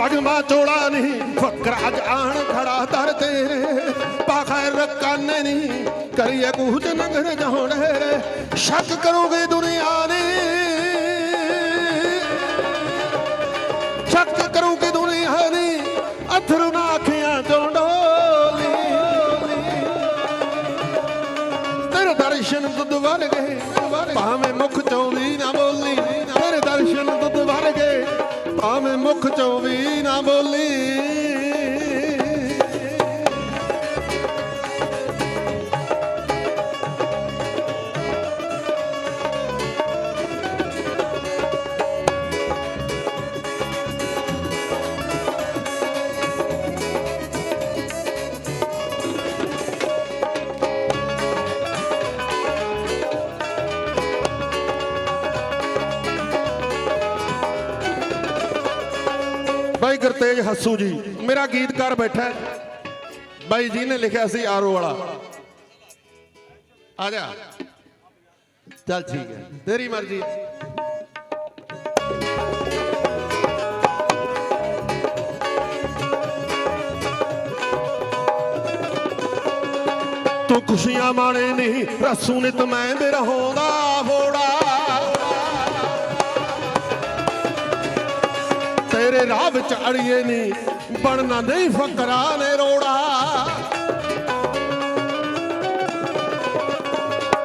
ਪਗਮਾ ਚੋਲਾ ਨਹੀਂ, ਫਕਰ ਅਜ ਆਣ ਖੜਾ ਦਰ ਤੇਰੇ। ਪਾਖਰ ਕਾਨੇ ਨਹੀਂ, ਕਰੀਏ ਕੁਝ ਨਗਰ ਜਾਣੇ ਸ਼ੱਕ ਕਰੋਗੇ ਦੁਨੀਆ ਨੇ ਸ਼ੱਕ ਕਰੋਗੇ ਦੁਨੀਆ ਨੇ ਅਥਰੂ ਨਾ ਅੱਖੀਆਂ ਤੋਂ ਤੇਰੇ ਦਰਸ਼ਨ ਦੁੱਧ ਵਰ ਗਏ ਭਾਵੇਂ ਮੁਖ ਚੋਂ ਵੀ ਨਾ ਬੋਲੀ। ਤੇਰੇ ਦਰਸ਼ਨ ਦੁੱਧ ਵਰ ਗਏ ਮੁਖ ਚੋਂ ਵੀ ਨਾ ਬੋਲੀ। ਗੁਰਤੇਜ ਹੱਸੂ ਜੀ। ਮੇਰਾ ਗੀਤਕਾਰ ਬੈਠਾ ਬਾਈ ਜੀ ਨੇ ਲਿਖਿਆ ਸੀ ਆਰੋ ਵਾਲਾ। ਆ ਜਾ। ਚੱਲ ਠੀਕ ਹੈ। ਤੇਰੀ ਮਰਜ਼ੀ। ਤੂੰ ਖੁਸ਼ੀਆਂ ਮਾਣੇ ਨਹੀਂ ਰਸੂ ਨਿਤ ਮੈਂ ਬਿਰਹੋਂ ਦਾ ਫੋੜਾ ਤੇਰੇ ਰਾਹ ਵਿੱਚ ਅੜੀਏ ਨਹੀਂ ਬਣਨਾ ਨਹੀਂ ਫਕਰਾ ਨੇ ਰੋੜਾ।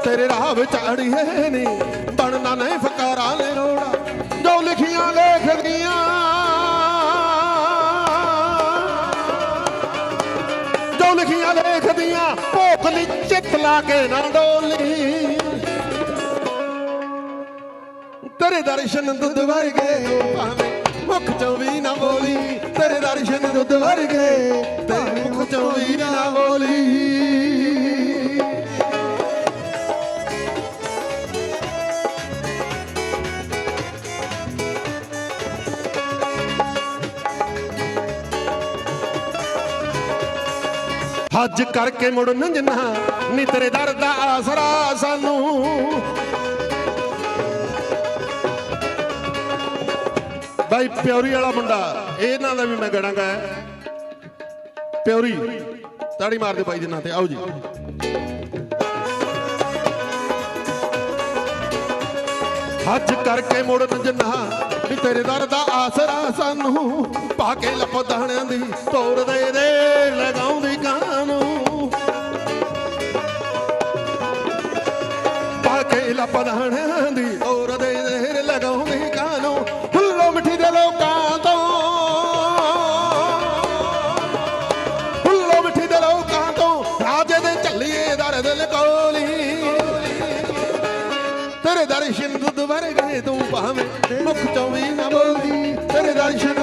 ਤੇਰੇ ਰਾਹ ਵਿੱਚ ਅੜੀਏ ਨਹੀਂ ਬਣਨਾ ਨਹੀਂ ਫਕਰਾ ਨੇ ਰੋੜਾ। ਜੋ ਲਿਖੀਆਂ ਲੇਖਦੀਆਂ ਜੋ ਲਿਖੀਆਂ ਲੇਖਦੀਆਂ ਭੋਖ ਲਈ ਚਿੱਤ ਲਾ ਕੇ ਨਾ ਡੋਲੀ। ਤੇਰੇ ਦਰਸ਼ਨ ਦੁੱਧ ਵਰਗੇ ਭਾਵੇਂ ਮੁਖ ਚੋਂ ਦਰਸ਼ਨ ਦੁੱਧ ਵਰਗੇ ਮੁਖ ਚੋਂ ਵੀ ਨਾ ਬੋਲੀ। ਹੱਜ ਕਰਕੇ ਮੁੜ ਨੰਜਨਾ ਨੀ ਤੇਰੇ ਦਰ ਦਾ ਆਸਰਾ ਸਾਨੂੰ। ਬਾਈ ਪਿਉਰੀ ਵਾਲਾ ਮੁੰਡਾ, ਇਹਨਾਂ ਦਾ ਵੀ ਮੈਂ ਗੜਾਂਗਾ ਗਾਇਆ ਪਿਉਰੀ ਤਾੜੀ ਮਾਰ ਦੇ ਬਾਈ ਦੇ ਨਾਂ ਤੇ, ਆਓ ਜੀ। ਹੱਜ ਕਰਕੇ ਮੁੜ ਨਜਨਾ ਵੀ ਤੇਰੇ ਦਰ ਦਾ ਆਸਰਾ ਸਾਨੂੰ ਪਾ ਕੇ ਲੱਪ ਦਾਣਿਆਂ ਦੀ ਤੋੜ ਦੇ ਦੇ, ਲਗਾਉਂਦੀ ਕਾਨੂੰ ਪਾ ਕੇ ਲੱਪ ਦਾਣਿਆਂ ਦੀ ਦਰਸ਼ਨ ਦੁੱਧ ਵਰਗੇ ਤੂੰ ਭਾਵੇਂ ਮੁਖ ਚੋਂ ਵੀ ਨਾ ਬੋਲਦੀ। ਤੇਰੇ ਦਰਸ਼ਨ